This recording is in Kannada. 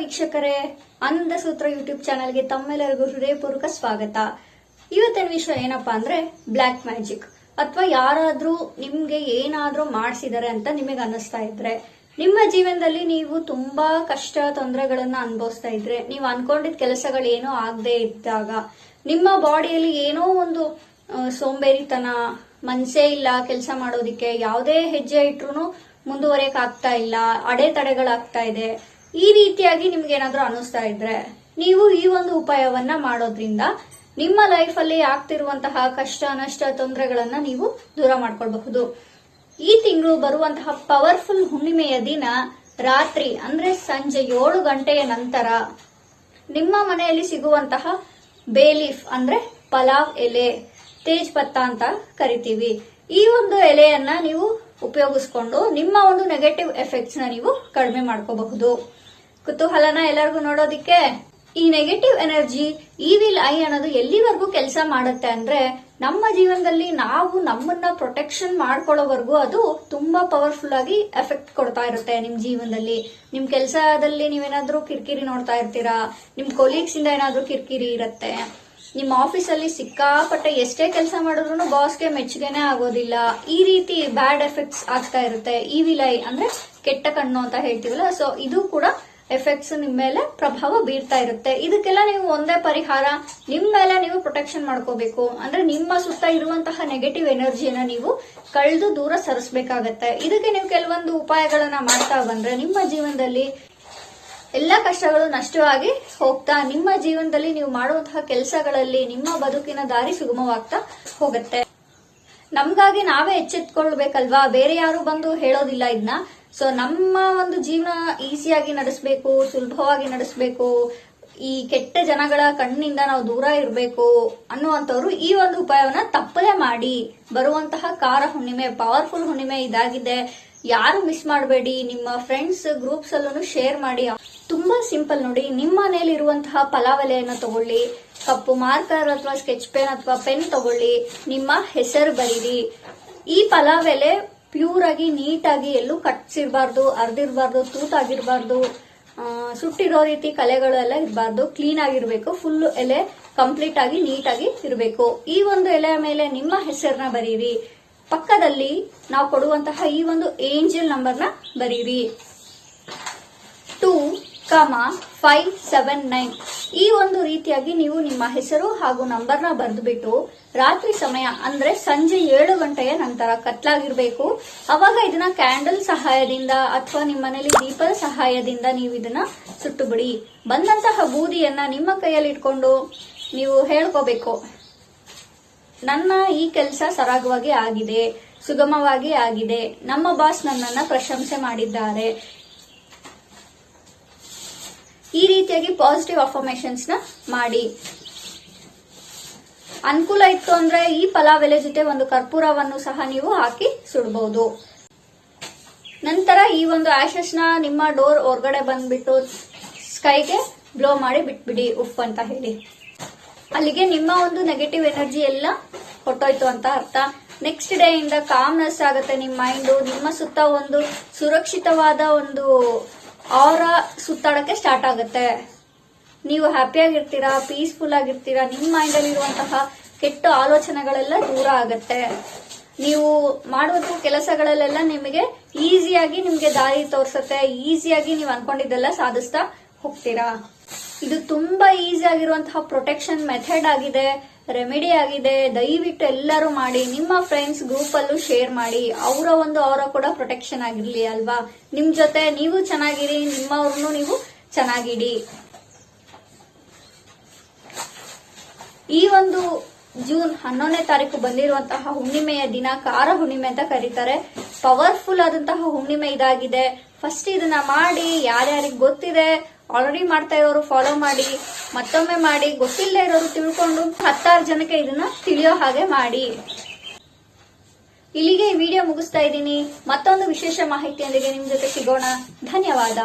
ವೀಕ್ಷಕರೇ. ಆನಂದ ಸೂತ್ರ ಯೂಟ್ಯೂಬ್ ಚಾನೆಲ್ಗೆ ತಮ್ಮೆಲ್ಲರಿಗೂ ಹೃದಯಪೂರ್ವಕ ಸ್ವಾಗತ. ಇವತ್ತಿನ ವಿಷಯ ಏನಪ್ಪಾ ಅಂದ್ರೆ ಬ್ಲ್ಯಾಕ್ ಮ್ಯಾಜಿಕ್. ಅಥವಾ ಯಾರಾದ್ರೂ ನಿಮ್ಗೆ ಏನಾದ್ರೂ ಮಾಡಿಸಿದರೆ ಅಂತ ನಿಮಗೆ ಅನ್ನಿಸ್ತಾ ಇದ್ರೆ. ನಿಮ್ಮ ಜೀವನದಲ್ಲಿ ನೀವು ತುಂಬಾ ಕಷ್ಟ, ತೊಂದರೆಗಳನ್ನ ಅನುಭವಿಸ್ತಾ ಇದ್ರೆ, ನೀವು ಅನ್ಕೊಂಡಿದ್ದ ಕೆಲಸಗಳು ಏನೋ ಆಗದೆ ಇದ್ದಾಗ, ನಿಮ್ಮ ಬಾಡಿಯಲ್ಲಿ ಏನೋ ಒಂದು ಸೋಂಬೇರಿತನ, ಮನ್ಸೇ ಇಲ್ಲ, ಕೆಲಸ ಮಾಡೋದಿಕ್ಕೆ, ಯಾವುದೇ ಹೆಜ್ಜೆ ಇಟ್ರು ಮುಂದುವರಿಯಕ್ ಆಗ್ತಾ ಇಲ್ಲ, ಅಡೆತಡೆಗಳಾಗ್ತಾ ಇದೆ. ಈ ರೀತಿಯಾಗಿ ನಿಮ್ಗೆ ಏನಾದ್ರೂ ಅನಿಸ್ತಾ ಇದ್ರೆ, ನೀವು ಈ ಒಂದು ಉಪಾಯವನ್ನ ಮಾಡೋದ್ರಿಂದ ನಿಮ್ಮ ಲೈಫ್ ಅಲ್ಲಿ ಆಗ್ತಿರುವಂತಹ ಕಷ್ಟ, ನಷ್ಟ, ತೊಂದರೆಗಳನ್ನ ನೀವು ದೂರ ಮಾಡ್ಕೊಳ್ಬಹುದು. ಈ ತಿಂಗಳು ಬರುವಂತಹ ಪವರ್ಫುಲ್ ಹುಣ್ಣಿಮೆಯ ದಿನ ರಾತ್ರಿ, ಅಂದ್ರೆ ಸಂಜೆ ಏಳು ಗಂಟೆಯ ನಂತರ ನಿಮ್ಮ ಮನೆಯಲ್ಲಿ ಸಿಗುವಂತಹ ಬೇಲೀಫ್, ಅಂದ್ರೆ ಪಲಾವ್ ಎಲೆ. ತೇಜ್ ಪತ್ತ ಅಂತ ಕರಿತೀವಿ. ಈ ಒಂದು ಎಲೆಯನ್ನ ನೀವು ಉಪಯೋಗಿಸ್ಕೊಂಡು ನಿಮ್ಮ ಒಂದು ನೆಗೆಟಿವ್ ಎಫೆಕ್ಟ್ಸ್ನ ನೀವು ಕಡಿಮೆ ಮಾಡ್ಕೋಬಹುದು. ಕುತೂಹಲನ ಎಲ್ಲರಿಗೂ ನೋಡೋದಿಕ್ಕೆ, ಈ ನೆಗೆಟಿವ್ ಎನರ್ಜಿ ಈವಿಲ್ ಐ ಅನ್ನೋದು ಎಲ್ಲಿವರೆಗೂ ಕೆಲಸ ಮಾಡುತ್ತೆ ಅಂದ್ರೆ, ನಮ್ಮ ಜೀವನದಲ್ಲಿ ನಾವು ನಮ್ಮನ್ನ ಪ್ರೊಟೆಕ್ಷನ್ ಮಾಡ್ಕೊಳ್ಳೋವರೆಗೂ ಅದು ತುಂಬಾ ಪವರ್ಫುಲ್ ಆಗಿ ಎಫೆಕ್ಟ್ ಕೊಡ್ತಾ ಇರುತ್ತೆ ನಿಮ್ ಜೀವನದಲ್ಲಿ. ನಿಮ್ ಕೆಲಸದಲ್ಲಿ ನೀವೇನಾದ್ರೂ ಕಿರಿಕಿರಿ ನೋಡ್ತಾ ಇರ್ತೀರಾ, ನಿಮ್ ಕೊಲೀಗ್ಸ್ ಇಂದ ಏನಾದ್ರೂ ಕಿರಿಕಿರಿ ಇರುತ್ತೆ ನಿಮ್ಮ ಆಫೀಸಲ್ಲಿ ಸಿಕ್ಕಾಪಟ್ಟೆ ಎಷ್ಟೇ ಕೆಲಸ ಮಾಡಿದ್ರು ಬಾಸ್ಗೆ ಮೆಚ್ಚುಗೆನೆ ಆಗೋದಿಲ್ಲ. ಈ ರೀತಿ ಬ್ಯಾಡ್ ಎಫೆಕ್ಟ್ಸ್ ಆಗ್ತಾ ಇರುತ್ತೆ. ಈ ವಿಲೈ ಅಂದ್ರೆ ಕೆಟ್ಟ ಕಣ್ಣು ಅಂತ ಹೇಳ್ತೀವಲ್ಲ ಸೊ ಇದು ಕೂಡ ಎಫೆಕ್ಟ್ಸ್ ನಿಮ್ ಮೇಲೆ ಪ್ರಭಾವ ಬೀರ್ತಾ ಇರುತ್ತೆ. ಇದಕ್ಕೆಲ್ಲ ನೀವು ಒಂದೇ ಪರಿಹಾರ ನಿಮ್ ಮೇಲೆ ನೀವು ಪ್ರೊಟೆಕ್ಷನ್ ಮಾಡ್ಕೋಬೇಕು. ಅಂದ್ರೆ ನಿಮ್ಮ ಸುತ್ತ ಇರುವಂತಹ ನೆಗೆಟಿವ್ ಎನರ್ಜಿಯನ್ನ ನೀವು ಕಳೆದು ದೂರ ಸರಿಸಬೇಕಾಗತ್ತೆ. ಇದಕ್ಕೆ ನೀವು ಕೆಲವೊಂದು ಉಪಾಯಗಳನ್ನ ಮಾಡ್ತಾ ಬಂದ್ರೆ ನಿಮ್ಮ ಜೀವನದಲ್ಲಿ ಎಲ್ಲ ಕಷ್ಟಗಳು ನಷ್ಟವಾಗಿ ಹೋಗ್ತಾ ನಿಮ್ಮ ಜೀವನದಲ್ಲಿ ನೀವು ಮಾಡುವಂತಹ ಕೆಲಸಗಳಲ್ಲಿ ನಿಮ್ಮ ಬದುಕಿನ ದಾರಿ ಸುಗಮವಾಗ್ತಾ ಹೋಗುತ್ತೆ. ನಮ್ಗಾಗಿ ನಾವೇ ಎಚ್ಚೆತ್ಕೊಳ್ಬೇಕಲ್ವಾ? ಬೇರೆ ಯಾರು ಬಂದು ಹೇಳೋದಿಲ್ಲ ಇದನ್ನ ಸೊ ನಮ್ಮ ಒಂದು ಜೀವನ ಈಸಿಯಾಗಿ ನಡೆಸಬೇಕು, ಸುಲಭವಾಗಿ ನಡೆಸಬೇಕು, ಈ ಕೆಟ್ಟ ಜನಗಳ ಕಣ್ಣಿಂದ ನಾವು ದೂರ ಇರಬೇಕು ಅನ್ನುವಂಥವ್ರು ಈ ಒಂದು ಉಪಾಯವನ್ನ ತಪ್ಪದೆ ಮಾಡಿ ಬರುವಂತಹ ಕಾರ ಹುಣ್ಣಿಮೆ ಪವರ್ಫುಲ್ ಹುಣ್ಣಿಮೆ ಇದಾಗಿದೆ. ಯಾರು ಮಿಸ್ ಮಾಡಬೇಡಿ, ನಿಮ್ಮ ಫ್ರೆಂಡ್ಸ್ ಗ್ರೂಪ್ಸ್ ಅಲ್ಲೂ ಶೇರ್ ಮಾಡಿ. ತುಂಬಾ ಸಿಂಪಲ್ ನೋಡಿ. ನಿಮ್ಮ ಮನೇಲಿ ಇರುವಂತಹ ಪಲಾವಲೆಯನ್ನು ತಗೊಳ್ಳಿ, ಕಪ್ಪು ಮಾರ್ಕರ್ ಅಥವಾ ಸ್ಕೆಚ್ ಪೆನ್ ಅಥವಾ ಪೆನ್ ತಗೊಳ್ಳಿ, ನಿಮ್ಮ ಹೆಸರು ಬರೀರಿ. ಈ ಪಲಾವೆಲೆ ಪ್ಯೂರ್ ಆಗಿ ನೀಟಾಗಿ ಎಲ್ಲೂ ಕಟ್ಸಿರ್ಬಾರ್ದು, ಅರ್ದಿರ್ಬಾರ್ದು, ತೂತಾಗಿರ್ಬಾರ್ದು. ಸುಟ್ಟಿರೋ ರೀತಿ ಕಲೆಗಳು ಎಲ್ಲ ಇರಬಾರ್ದು. ಕ್ಲೀನ್ ಆಗಿರ್ಬೇಕು ಫುಲ್ ಎಲೆ ಕಂಪ್ಲೀಟ್ ಆಗಿ ನೀಟಾಗಿ ಇರಬೇಕು. ಈ ಒಂದು ಎಲೆಯ ಮೇಲೆ ನಿಮ್ಮ ಹೆಸರನ್ನ ಬರೀರಿ. ಪಕ್ಕದಲ್ಲಿ ನಾವು ಕೊಡುವಂತಹ ಈ ಒಂದು ಏಂಜಲ್ ನಂಬರ್ನ ಬರೀರಿ. ಕಮ ಫೈವ್ ಸೆವೆನ್ ನೈನ್ ಈ ಒಂದು ರೀತಿಯಾಗಿ ನೀವು ನಿಮ್ಮ ಹೆಸರು ಹಾಗೂ ನಂಬರ್ನ ಬರೆದುಬಿಟ್ಟು ರಾತ್ರಿ ಸಮಯ ಅಂದ್ರೆ ಸಂಜೆ ಏಳು ಗಂಟೆಯ ನಂತರ ಕತ್ಲಾಗಿರ್ಬೇಕು. ಅವಾಗ ಇದನ್ನ ಕ್ಯಾಂಡಲ್ ಸಹಾಯದಿಂದ ಅಥವಾ ನಿಮ್ಮ ಮನೆಯಲ್ಲಿ ದೀಪದ ಸಹಾಯದಿಂದ ನೀವು ಇದನ್ನ ಸುಟ್ಟು ಬಿಡಿ ಬಂದಂತಹ ಬೂದಿಯನ್ನ ನಿಮ್ಮ ಕೈಯಲ್ಲಿ ಇಟ್ಕೊಂಡು ನೀವು ಹೇಳ್ಕೋಬೇಕು. ನನ್ನ ಈ ಕೆಲಸ ಸರಾಗವಾಗಿ ಆಗಿದೆ, ಸುಗಮವಾಗಿ ಆಗಿದೆ. ನಮ್ಮ ಬಾಸ್ ನನ್ನನ್ನ ಪ್ರಶಂಸೆ ಮಾಡಿದ್ದಾರೆ. ಈ ರೀತಿಯಾಗಿ ಪಾಸಿಟಿವ್ ಅಫರ್ಮೇಶನ್ಸ್ನ ಮಾಡಿ. ಅನುಕೂಲ ಇತ್ತು ಅಂದ್ರೆ ಈ ಪಲಾವ್ ಎಲೆ ಜೊತೆ ಒಂದು ಕರ್ಪೂರವನ್ನು ಸಹ ನೀವು ಹಾಕಿ ಸುಡಬಹುದು ನಂತರ ಈ ಒಂದು ಆಶಸ್ನ ನಿಮ್ಮ ಡೋರ್ ಹೊರಗಡೆ ಬಂದ್ಬಿಟ್ಟು ಸ್ಕೈಗೆ ಬ್ಲೋ ಮಾಡಿ ಬಿಟ್ಬಿಡಿ, ಉಫ್ ಅಂತ ಹೇಳಿ. ಅಲ್ಲಿಗೆ ನಿಮ್ಮ ಒಂದು ನೆಗೆಟಿವ್ ಎನರ್ಜಿ ಎಲ್ಲ ಹೊಟ್ಟೋಯ್ತು ಅಂತ ಅರ್ಥ. ನೆಕ್ಸ್ಟ್ ಡೇ ಇಂದ ಕಾಮ್ನೆಸ್ ಆಗುತ್ತೆ ನಿಮ್ಮ ಮೈಂಡ್ ನಿಮ್ಮ ಸುತ್ತ ಒಂದು ಸುರಕ್ಷಿತವಾದ ಒಂದು ಅವರ ಸುತ್ತಾಡಕ್ಕೆ ಸ್ಟಾರ್ಟ್ ಆಗುತ್ತೆ. ನೀವು ಹ್ಯಾಪಿಯಾಗಿರ್ತೀರಾ ಪೀಸ್ಫುಲ್ ಆಗಿರ್ತೀರಾ ನಿಮ್ಮ ಮೈಂಡ್ ಅಲ್ಲಿ ಇರುವಂತಹ ಕೆಟ್ಟ ಆಲೋಚನೆಗಳೆಲ್ಲ ದೂರ ಆಗುತ್ತೆ. ನೀವು ಮಾಡುವಂತಹ ಕೆಲಸಗಳಲ್ಲೆಲ್ಲ ನಿಮಗೆ ಈಸಿಯಾಗಿ ನಿಮ್ಗೆ ದಾರಿ ತೋರಿಸುತ್ತೆ. ಈಸಿಯಾಗಿ ನೀವು ಅನ್ಕೊಂಡಿದ್ದೆಲ್ಲ ಸಾಧಿಸ್ತಾ ಹೋಗ್ತೀರಾ. ಇದು ತುಂಬಾ ಈಸಿ ಆಗಿರುವಂತಹ ಪ್ರೊಟೆಕ್ಷನ್ ಮೆಥಡ್ ಆಗಿದೆ. ರೆಮಿಡಿ ಆಗಿದೆ, ದಯವಿಟ್ಟು ಎಲ್ಲರೂ ಮಾಡಿ, ನಿಮ್ಮ ಫ್ರೆಂಡ್ಸ್ ಗ್ರೂಪ್ ಅಲ್ಲೂ ಶೇರ್ ಮಾಡಿ, ಅವರ ಒಂದು ಅವರ ಕೂಡ ಪ್ರೊಟೆಕ್ಷನ್ ಆಗಿರ್ಲಿ ಅಲ್ವಾ? ನಿಮ್ ಜೊತೆ ನೀವು ಚೆನ್ನಾಗಿರಿ, ನಿಮ್ಮವ್ರನ್ನು ನೀವು ಚೆನ್ನಾಗಿಡಿ. ಈ ಒಂದು ಜೂನ್ ಹನ್ನೊಂದನೇ ತಾರೀಕು ಬಂದಿರುವಂತಹ ಹುಣ್ಣಿಮೆಯ ದಿನ ಕಾರ ಹುಣ್ಣಿಮೆ ಅಂತ ಕರೀತಾರೆ. ಪವರ್ಫುಲ್ ಆದಂತಹ ಹುಣ್ಣಿಮೆ ಇದಾಗಿದೆ. ಫಸ್ಟ್ ಇದನ್ನ ಮಾಡಿ, ಯಾರ್ಯಾರಿಗೆ ಗೊತ್ತಿದೆ ಆಲ್ರೆಡಿ ಮಾಡ್ತಾ ಇರೋರು ಫಾಲೋ ಮಾಡಿ, ಮತ್ತೊಮ್ಮೆ ಮಾಡಿ, ಗೊತ್ತಿಲ್ಲದೆ ಇರೋರು ತಿಳ್ಕೊಂಡು ಹತ್ತಾರು ಜನಕ್ಕೆ ಇದನ್ನ ತಿಳಿಯೋ ಹಾಗೆ ಮಾಡಿ. ಇಲ್ಲಿಗೆ ವಿಡಿಯೋ ಮುಗಿಸ್ತಾ ಇದ್ದೀನಿ. ಮತ್ತೊಂದು ವಿಶೇಷ ಮಾಹಿತಿಯೊಂದಿಗೆ ನಿಮ್ ಜೊತೆ ಸಿಗೋಣ. ಧನ್ಯವಾದ.